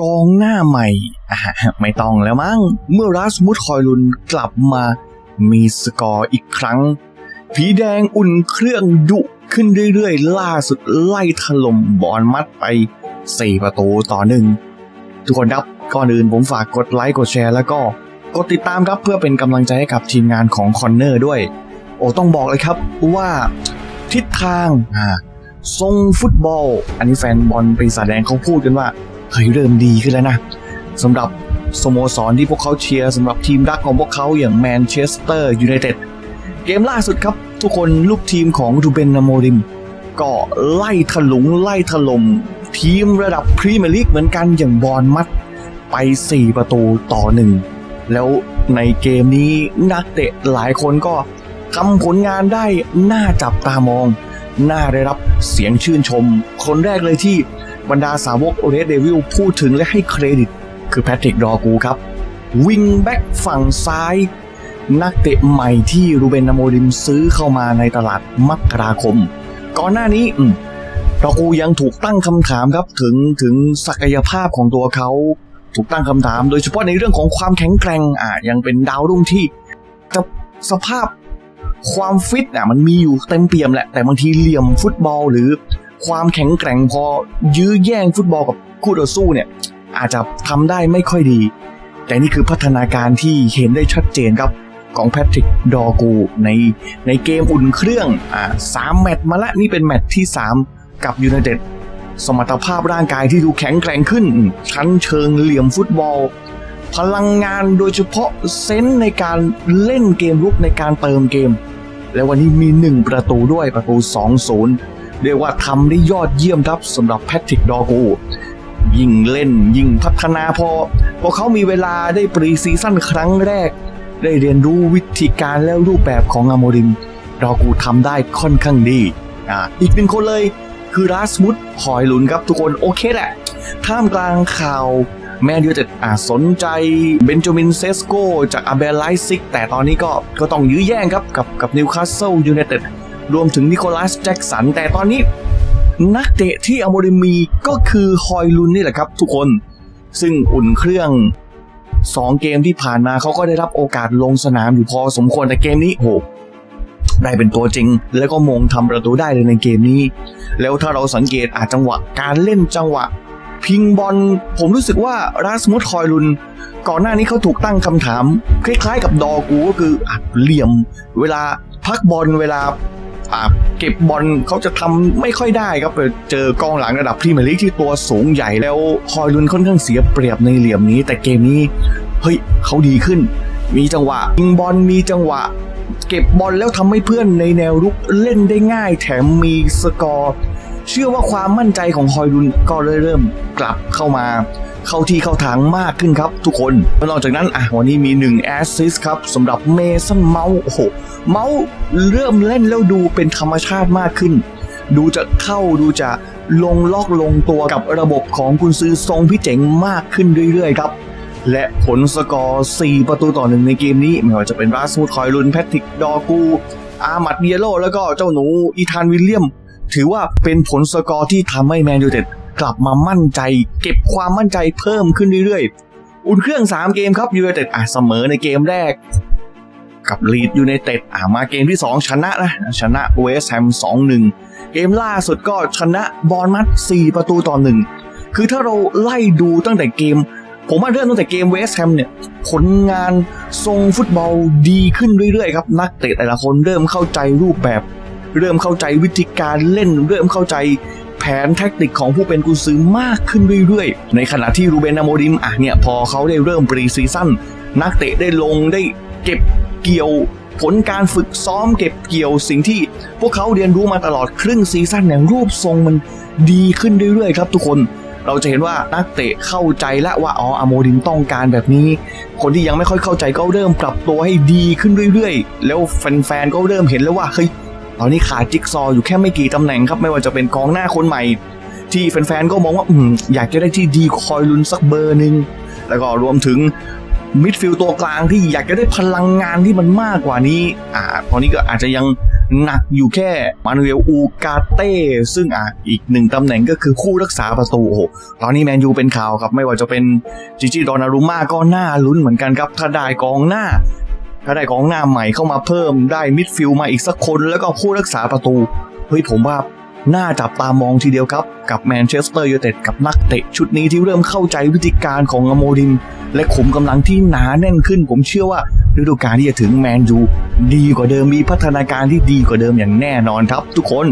กองหน้าใหม่อะไม่ต้องแล้วมั้ง เมื่อรัสมุดคอยลุนกลับมา มีสกอร์อีกครั้ง ผีแดงอุ่นเครื่องดุขึ้นเรื่อยๆ ล่าสุดไล่ถล่มบอลมัดไป 4 ประตูต่อหนึ่งทุกคนครับก่อนอื่นผมฝากกดไลค์กดแชร์แล้วก็กดติดตามครับเพื่อเป็นกำลังใจให้กับทีมงานของคอนเนอร์ด้วย โอ้ต้องบอกเลยครับว่าทิศทางทรงฟุตบอล อันนี้แฟนบอลปีศาจแดงเขาพูดกันว่า เฮ้ยเริ่มดีขึ้นแล้วนะสำหรับสโมสรที่พวกเขาเชียร์สำหรับทีมรักของพวกเขาอย่างแมนเชสเตอร์ยูไนเต็ดเกมล่าสุดครับ ทุกคนลูกทีมของรูเบนนาโมริม ก็ไล่ถลุงไล่ถล่มทีมระดับพรีเมียร์ลีกเหมือนกันอย่างบอลมัดไป 4 ประตูต่อหนึ่งแล้วในเกมนี้นักเตะหลายคนก็ทำผลงานได้น่าจับตามอง น่าได้รับเสียงชื่นชม คนแรกเลยที่ บรรดาสาวกเรดเดวิลพูดถึงและให้เครดิต คือแพทริกดอกูครับ วิงแบ็กฝั่งซ้าย นักเตะใหม่ที่รูเบนนาโมริมซื้อเข้ามาในตลาดมกราคม ก่อนหน้านี้อืมดอกูยังถูกตั้งคำถามครับถึงถึงศักยภาพของตัวเขาถูกตั้งคำถาม โดยเฉพาะในเรื่องของความแข็งแกร่งอะยังเป็นดาวรุ่งที่จะสภาพความฟิตอะมันมีอยู่เต็มเปี่ยมแหละ แต่บางทีเหลี่ยมฟุตบอลหรือ ความแข็งแกร่งพอยื้อแย่งฟุตบอลกับคู่ต่อสู้เนี่ย อาจจะทำได้ไม่ค่อยดี แต่นี่คือพัฒนาการที่เห็นได้ชัดเจนครับของแพทริกดอกูในในเกมอุ่นเครื่องอ่าสามแมตช์มาละนี่เป็นแมตช์ที่ 3 กับยูไนเต็ดสมรรถภาพร่างกายที่ดูแข็งแกร่งขึ้น ชั้นเชิงเหลี่ยมฟุตบอล พลังงานโดยเฉพาะเซนส์ในการเล่นเกมรุกในการเติมเกม และวันนี้มี 1 ประตูด้วยประตู 2-0 เรียกว่าทำได้ยอดเยี่ยมครับสำหรับแพทริกดอกูยิ่งเล่นยิ่งพัฒนาพอพอเขามีเวลาได้ปรีซีซั่นครั้งแรก ได้เรียนรู้วิธีการและรูปแบบของอาโมริมดอกูทำได้ค่อนข้างดีอ่าอีกหนึ่งคนเลยคือราสมุดหอยหลุนครับทุกคนโอเคแหละท่ามกลางข่าวแมนยูจะอาสนใจเบนจามินเซสโกจากอาเบลไลซิก แต่ตอนนี้ก็ก็ต้องยื้อแย่งครับกับกับนิวคาสเซิลยูไนเต็ด รวมถึงนิโคลัสแจ็กสัน แต่ตอนนี้ นักเตะที่อโมริมีก็คือฮอยลุนนี่แหละครับทุกคน ซึ่งอุ่นเครื่อง 2 เกมที่ผ่านมาเขาก็ได้รับโอกาสลงสนามอยู่พอสมควรแต่เกมนี้โหได้เป็นตัวจริง แล้วก็มงทำประตูได้เลยในเกมนี้ แล้วถ้าเราสังเกตอาจจังหวะการเล่นจังหวะ พิงบอลผมรู้สึกว่าราสมุดคอยลุน ก่อนหน้านี้เขาถูกตั้งคำถาม คล้ายๆ กับดอกูก็คืออัดเหลี่ยม เวลาพักบอลเวลา อ่าเก็บบอลเขาจะทำไม่ค่อยได้ครับเจอกองหลังระดับพรีเมียร์ลีกที่ตัวสูงใหญ่แล้วคอยลุนค่อนข้างเสียเปรียบในเหลี่ยมนี้ แต่เกมนี้เฮ้ยเขาดีขึ้น มีจังหวะยิงบอลมีจังหวะ เก็บบอลแล้วทำให้เพื่อนในแนวรุกเล่นได้ง่าย แถมมีสกอร์ เชื่อว่าความมั่นใจของฮอยลุนก็เริ่มกลับเข้ามา เข้าที่เข้าทางมากขึ้นครับทุกคนนอกจากนั้นอะวันนี้มี 1 แอสซิสครับสำหรับเมสันเมาส์โอ้โหเมาส์เริ่มเล่นแล้วดูเป็นธรรมชาติมากขึ้น ดูจะเข้าดูจะลงล็อกลงตัวกับระบบของคุณซื้อทรงพี่เจ๋งมากขึ้นเรื่อยๆครับและผลสกอร์ 4 ประตูต่อหนึ่งในเกมนี้ ไม่ว่าจะเป็นราสมูดคอยลุนแพทริก ดอกู อามัดเดียโล แล้วก็เจ้าหนูอีธานวิลเลียม ถือว่าเป็นผลสกอร์ที่ทำให้แมนยูเต็ด กลับมามั่นใจ เก็บความมั่นใจเพิ่มขึ้นเรื่อยๆ อุ่นเครื่อง 3 เกมครับยูไนเต็ดอะเสมอในเกมแรก กับลีดยูไนเต็ดอะมาเกมที่ 2 ชนะนะชนะเวสต์แฮม2-1 เกมล่าสุดก็ชนะบอลมัด4ประตูต่อหนึ่งคือถ้าเราไล่ดูตั้งแต่เกม ผมว่าเริ่มตั้งแต่เกมเวสต์แฮมเนี่ย ผลงานทรงฟุตบอลดีขึ้นเรื่อยๆครับ นักเตะแต่ละคนเริ่มเข้าใจรูปแบบ เริ่มเข้าใจวิธีการเล่น เริ่มเข้าใจ แผนแทคนิคของผู้เป็นกุนซือมากขึ้นเรื่อยๆ ในขณะที่รูเบนอาโมริมอะเนี่ยพอเขาได้เริ่มปรีซีซั่นนักเตะได้ลงได้เก็บเกี่ยวผลการฝึกซ้อมเก็บเกี่ยวสิ่งที่ พวกเขาเรียนรู้มาตลอดครึ่งซีซั่นอย่างรูปทรงมันดีขึ้นเรื่อยๆ ครับทุกคน เราจะเห็นว่านักเตะเข้าใจแล้วว่าอ๋ออโมริมต้องการแบบนี้ คนที่ยังไม่ค่อยเข้าใจก็เริ่มปรับตัวให้ดีขึ้นเรื่อยๆ แล้วแฟนๆก็เริ่มเห็นแล้วว่าเฮ้ย ตอนนี้ขาดจิ๊กซออยู่แค่ไม่กี่ตำแหน่งครับไม่ว่าจะเป็นกองหน้าคนใหม่ ที่แฟนๆก็มองว่าอืมอยากจะได้ที่ดีคอยลุนสักเบอร์หนึ่งแล้วก็รวมถึงมิดฟิลด์ตัวกลางที่อยากจะได้พลังงานที่มันมากกว่านี้ อ่า ตอนนี้ก็อาจจะยังหนักอยู่แค่มานูเอลอูกาเต้ ซึ่งอะอีกหนึ่งตำแหน่งก็คือคู่รักษาประตู โอ้โห ตอนนี้แมนยูเป็นข่าวครับ ไม่ว่าจะเป็นจิจิดอนารุม่าก็น่าลุ้นเหมือนกันครับ ถ้าได้กองหน้า ถ้าได้กองหน้าใหม่เข้ามาเพิ่มได้มิดฟิลมาอีกสักคนแล้วก็ผู้รักษาประตู เฮ้ยผมว่าน่าจับตามองทีเดียวครับ กับแมนเชสเตอร์ยูไนเต็ดกับนักเตะชุดนี้ที่เริ่มเข้าใจวิธีการของอโมดิน และขุมกำลังที่หนาแน่นขึ้น ผมเชื่อว่าฤดูกาลที่จะถึงแมนยูดีกว่าเดิมมีพัฒนาการที่ดีกว่าเดิมอย่างแน่นอนครับทุกคน